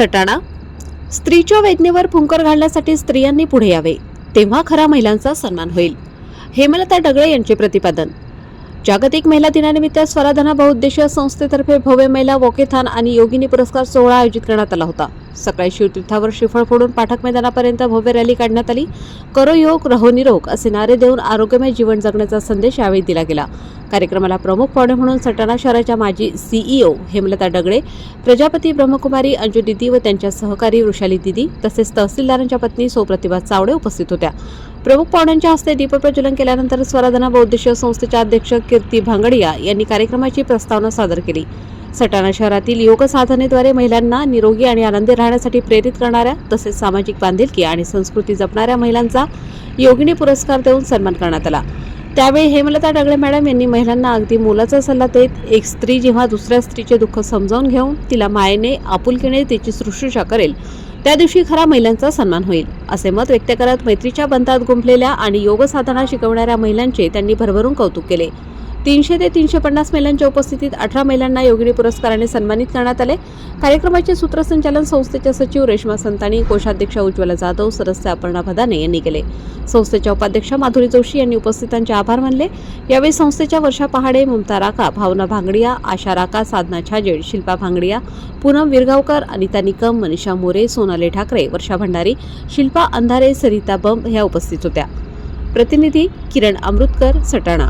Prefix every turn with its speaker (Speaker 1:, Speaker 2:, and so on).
Speaker 1: सटाणा. स्त्रीच्या वेदनेवर फुंकर घालण्यासाठी स्त्रियांनी पुढे यावे तेव्हा खरा महिलांचा सन्मान होईल. हेमलता डगळे यांचे प्रतिपादन. जागतिक महिला दिनानिमित्त स्वराधना बहुउद्देशीय संस्थेतर्फे भव्य महिला वॉकेथान आणि योगिनी पुरस्कार सोहळा आयोजित करण्यात आला होता. सकाळी शिवतीर्थावर शिफळ फोडून पाठक मैदानापर्यंत भव्य रॅली काढण्यात आली. करो योग रहो निरोग असे नारे देऊन आरोग्यमय जीवन जगण्याचा संदेश यावेळी दिला गेला. कार्यक्रमाला प्रमुख पाहुणे म्हणून सटाणा शहराच्या माजी सीईओ हेमलता डगळे प्रजापती ब्रह्मकुमारी अंजू दिदी व त्यांच्या सहकारी वृषाली दिदी तसेच तहसीलदारांच्या पत्नी सोप्रतिभा चावडे उपस्थित होत्या. प्रमुख पाहुण्यांच्या हस्ते दीपप्रज्वलन केल्यानंतर स्वराधना बहुउद्देशीय संस्थेच्या अध्यक्ष कीर्ती भांगडिया यांनी कार्यक्रमाची प्रस्तावना सादर केली. सटाणा शहरातील योग साधनेद्वारे महिलांना निरोगी आणि आनंदी राहण्यासाठी प्रेरित करणाऱ्या तसेच सामाजिक बांधिलकी आणि संस्कृती जपणाऱ्या महिलांचा योगिनी पुरस्कार देऊन सन्मान करण्यात आला. त्यावेळी हेमलता डगळे मॅडम यांनी महिलांना अगदी मोलाचा सल्ला देत एक स्त्री जेव्हा दुसऱ्या स्त्रीचे दुःख समजावून घेऊन तिला मायेने आपुलकीने तिची शुश्रूषा करेल त्या दिवशी खरा महिलांचा सन्मान होईल असे मत व्यक्त करत मैत्रीच्या बंधात गुंफलेल्या आणि योग साधना शिकवणाऱ्या महिलांचे त्यांनी भरभरून कौतुक केले. तीनशे ते तीनशे पन्नास महिलांच्या उपस्थितीत अठरा महिलांना योगिनी पुरस्काराने सन्मानित करण्यात आले. कार्यक्रमाचे सूत्रसंचालन संस्थेच्या सचिव रेश्मा संतानी कोषाध्यक्ष उज्ज्वला जाधव सदस्य अपर्णा भदाने यांनी केले. संस्थेच्या उपाध्यक्षा माधुरी जोशी यांनी उपस्थितांचे आभार मानले. यावेळी संस्थेच्या वर्षा पहाडे ममता राका भावना भांगडिया आशा राका साधना छाजेड शिल्पा भांगडिया पूनम विरगावकर अनिता निकम मनीषा मोरे सोनाली ठाकरे वर्षा भंडारी शिल्पा अंधारे सरिता बंब ह्या उपस्थित होत्या. प्रतिनिधी किरण अमृतकर सटाणा.